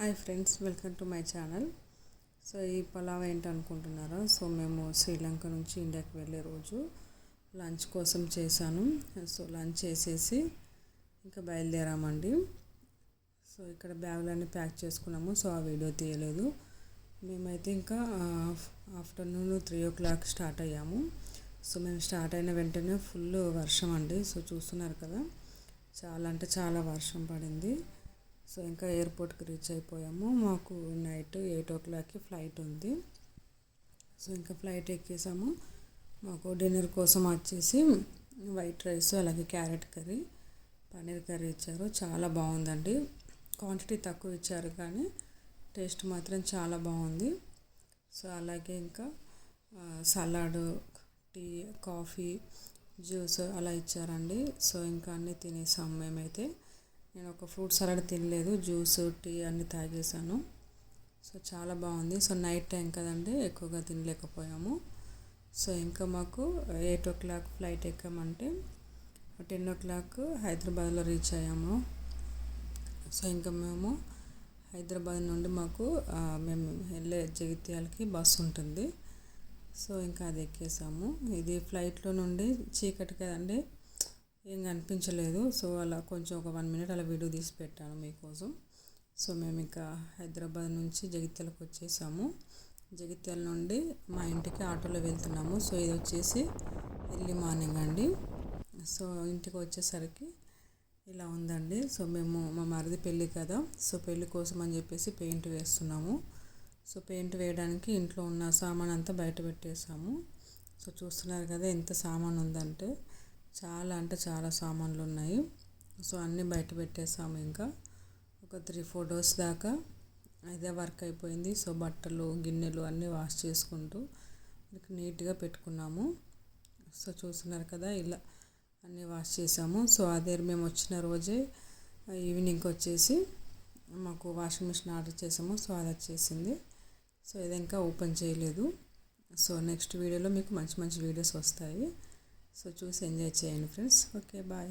Hi friends welcome to my channel. So ఈ pulao ఏంటనుకుంటున్నారా so మేము శ్రీలంక నుంచి ఇండియాకి వెళ్ళే రోజు లంచ్ కోసం చేశాను. సో లంచ్ చేసేసి ఇంకా బయలుదేరామండి. సో ఇక్కడ బ్యాగులన్నీ ప్యాక్ చేసుకున్నాము సో ఆ వీడియో తీయలేదు. మేమైతే ఇంకా afternoon three o'clock start అయ్యాము. సో మేము స్టార్ట్ అయిన వెంటనే ఫుల్ వర్షం అండి. సో చూస్తున్నారు కదా చాలా అంటే చాలా వర్షం పడింది. సో ఇంకా ఎయిర్పోర్ట్కి రీచ్ అయిపోయాము. మాకు నైట్ ఎయిట్ ఓ క్లాక్కి ఫ్లైట్ ఉంది. సో ఇంకా ఫ్లైట్ ఎక్కేసాము. మాకు డిన్నర్ కోసం వచ్చేసి వైట్ రైస్ అలాగే క్యారెట్ కర్రీ పన్నీర్ కర్రీ ఇచ్చారు. చాలా బాగుందండి. క్వాంటిటీ తక్కువ ఇచ్చారు కానీ టేస్ట్ మాత్రం చాలా బాగుంది. సో అలాగే ఇంకా సలాడ్ టీ కాఫీ జ్యూస్ అలా ఇచ్చారండి. సో ఇంకా అన్నీ తినేసాము మేమైతే. నేను ఒక ఫ్రూట్ సలాడ్ తినలేదు జ్యూస్ టీ అన్నీ తాగేసాను సో చాలా బాగుంది. సో నైట్ టైం కదండి ఎక్కువగా తినలేకపోయాము. సో ఇంకా మాకు ఎయిట్ ఓ క్లాక్ ఫ్లైట్ ఎక్కామంటే టెన్ ఓ క్లాక్ హైదరాబాద్లో రీచ్ అయ్యాము. సో ఇంకా మేము హైదరాబాద్ నుండి మాకు మేము వెళ్ళే జగిత్యాలకి బస్సు ఉంటుంది. సో ఇంకా అది ఎక్కేసాము. ఇది ఫ్లైట్లో నుండి చీకటి కదండి ఏం కనిపించలేదు. సో అలా కొంచెం ఒక వన్ మినిట్ అలా వీడియో తీసి పెట్టాను మీకోసం. సో మేము ఇంకా హైదరాబాద్ నుంచి జగిత్యాలకు వచ్చేసాము. జగిత్యాల నుండి మా ఇంటికి ఆటోలో వెళ్తున్నాము. సో ఇది వచ్చేసి ఎర్లీ మార్నింగ్ అండి. సో ఇంటికి వచ్చేసరికి ఇలా ఉందండి. సో మేము మా మరిది పెళ్ళి కదా. సో పెళ్ళి కోసం అని చెప్పేసి పెయింట్ వేస్తున్నాము. సో పెయింట్ వేయడానికి ఇంట్లో ఉన్న సామాన్ అంతా బయట పెట్టేసాము సో చూస్తున్నారు కదా ఎంత సామాన్ ఉందంటే అంటే చాలా సామాన్లు ఉన్నాయి సో అన్నీ బయట పెట్టేసాము ఇంకా. ఒక త్రీ ఫోర్ డోస్ దాకా ఇదే వర్క్ అయిపోయింది. సో బట్టలు గిన్నెలు అన్నీ వాష్ చేసుకుంటూ నీట్గా పెట్టుకున్నాము. సో చూస్తున్నారు కదా ఇలా అన్నీ వాష్ చేసాము. సో అదే మేము వచ్చిన రోజే ఈవినింగ్ వచ్చేసి మాకు వాషింగ్ మిషన్ ఆర్డర్ చేసాము. సో అది వచ్చేసింది. సో ఇది ఇంకా ఓపెన్ చేయలేదు. సో నెక్స్ట్ వీడియోలో మీకు మంచి మంచి వీడియోస్ వస్తాయి. సో చూసి ఎంజాయ్ చేయండి ఫ్రెండ్స్ ఓకే బాయ్